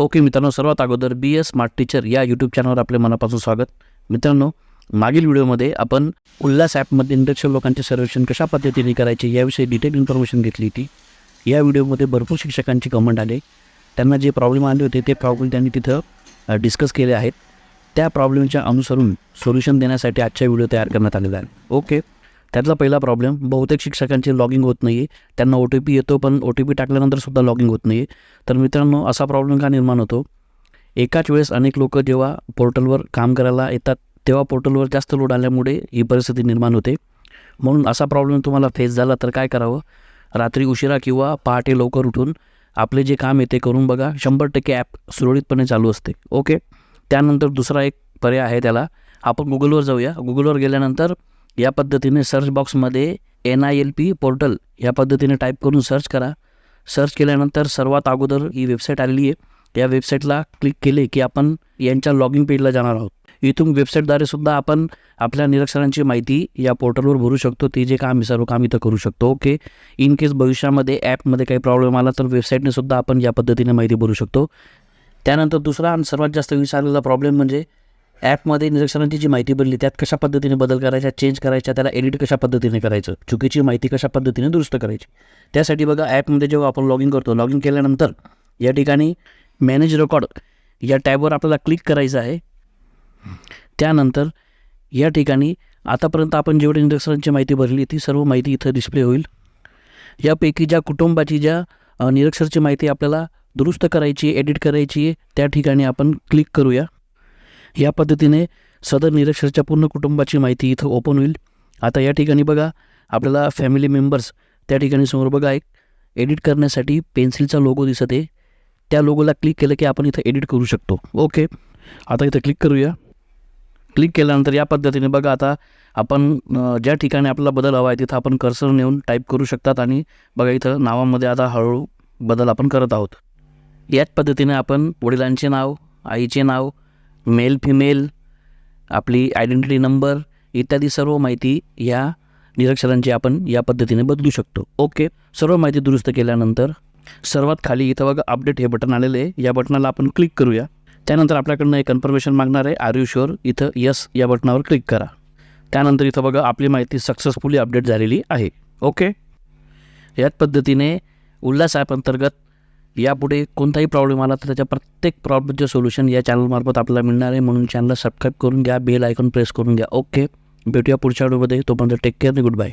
Okay मित्रांनो सर्वात अगोदर बी एस स्मार्ट टीचर या यूट्यूब चॅनलवर आपले मनापासून स्वागत. मित्रांनो मागील व्हिडिओमध्ये आपण उल्हास ॲपमध्ये इंडक्शन लोकांचे सर्वेक्षण कशा पद्धतीने करायचे याविषयी डिटेल इन्फॉर्मेशन घेतली होती. या व्हिडिओमध्ये भरपूर शिक्षकांची कमेंट आले. त्यांना जे प्रॉब्लेम आले होते ते प्रॉब्लेम त्यांनी तिथं डिस्कस केले आहेत. त्या प्रॉब्लेमच्या अनुसरून सोल्युशन देण्यासाठी आजच्या व्हिडिओ तयार करण्यात आलेला आहे. ओके त्यातला पहिला प्रॉब्लेम बहुतेक शिक्षकांचे लॉगिंग होत नाही आहे त्यांना ओ टी पी येतो पण ओ टी पी टाकल्यानंतर सुद्धा लॉगिंग होत नाही आहे तर मित्रांनो असा प्रॉब्लेम का निर्माण होतो? एकाच वेळेस अनेक लोक जेव्हा पोर्टलवर काम करायला येतात तेव्हा पोर्टलवर जास्त लोड आल्यामुळे ही परिस्थिती निर्माण होते. म्हणून असा प्रॉब्लेम तुम्हाला फेस झाला तर काय करावं? रात्री उशिरा किंवा पहाटे लवकर उठून आपले जे काम येते करून बघा. शंभर टक्के ॲप सुरळीतपणे चालू असते. ओके त्यानंतर दुसरा एक पर्याय आहे त्याला. आपण गुगलवर जाऊया. गुगलवर गेल्यानंतर या पद्धतीने सर्च बॉक्समध्ये N I L P portal या पद्धतीने टाईप करून सर्च करा. सर्च केल्यानंतर सर्वात अगोदर ही वेबसाईट आलेली आहे. या वेबसाईटला क्लिक केले की आपण यांच्या लॉग इन पेजला जाणार आहोत. इथून वेबसाईटद्वारे सुद्धा आपण आपल्या निरक्षरांची माहिती या पोर्टलवर भरू शकतो. ते जे काम आहे सर्व काम इथं करू शकतो. ओके इन केस भविष्यामध्ये ॲपमध्ये काही प्रॉब्लेम आला तर वेबसाईटने सुद्धा आपण या पद्धतीने माहिती भरू शकतो. त्यानंतर दुसरा आणि सर्वात जास्त विचारलेला प्रॉब्लेम म्हणजे ॲपमध्ये निरीक्षणांची जी माहिती भरली त्यात कशा पद्धतीने बदल करायचा चेंज करायचा त्याला एडिट कशा पद्धतीने करायचं चुकीची माहिती कशा पद्धतीने दुरुस्त करायची. त्यासाठी बघा ॲपमध्ये जेव्हा आपण लॉग इन करतो लॉगिन केल्यानंतर या ठिकाणी मॅनेज रेकॉर्ड या टॅबवर आपल्याला क्लिक करायचं आहे. त्यानंतर या ठिकाणी आतापर्यंत आपण जेवढे निरीक्षणांची माहिती भरली ती सर्व माहिती इथं डिस्प्ले होईल. यापैकी ज्या कुटुंबाची ज्या निरक्षरची माहिती आपल्याला दुरुस्त करायची एडिट करायची आहे त्या ठिकाणी आपण क्लिक करूया. या पद्धतीने सदर निरक्षरच्या पूर्ण कुटुंबाची माहिती इथं ओपन होईल. आता या ठिकाणी बघा आपल्याला फॅमिली मेंबर्स त्या ठिकाणी समोर बघा एक एडिट करण्यासाठी पेन्सिलचा लोगो दिसत आहे. त्या लोगोला क्लिक केलं की आपण इथं एडिट करू शकतो. ओके आता इथं क्लिक करूया. क्लिक केल्यानंतर या पद्धतीने बघा आता आपण ज्या ठिकाणी आपला बदल हवा आहे तिथं आपण कर्सर नेऊन टाईप करू शकतात आणि बघा इथं नावामध्ये आता हळूहळू बदल आपण करत आहोत. याच पद्धतीने आपण वडिलांचे नाव आईचे नाव मेल फिमेल आपली आयडेंटिटी नंबर इत्यादी सर्व माहिती या निरक्षरांची आपण या पद्धतीने बदलू शकतो. ओके सर्व माहिती दुरुस्त केल्यानंतर सर्वात खाली इथं बघा अपडेट हे बटन आलेलं आहे. या बटनाला आपण क्लिक करूया. त्यानंतर आपल्याकडनं एक कन्फर्मेशन मागणार आहे. आर यू शुअर इथं यस या बटनावर क्लिक करा. त्यानंतर इथं बघा आपली माहिती सक्सेसफुली अपडेट झालेली आहे. ओके याच पद्धतीने उल्हास ॲप अंतर्गत यापुढे कोणताही प्रॉब्लेम आला तर त्याच्या प्रत्येक प्रॉब्लेमचे सोल्युशन या चॅनलमार्फत आपल्याला मिळणार आहे. म्हणून चॅनलला सबस्क्राईब करून घ्या बेल आयकॉन प्रेस करून घ्या. ओके भेटूया पुढच्या व्हिडिओमध्ये तोपर्यंत टेक केअर गुड बाय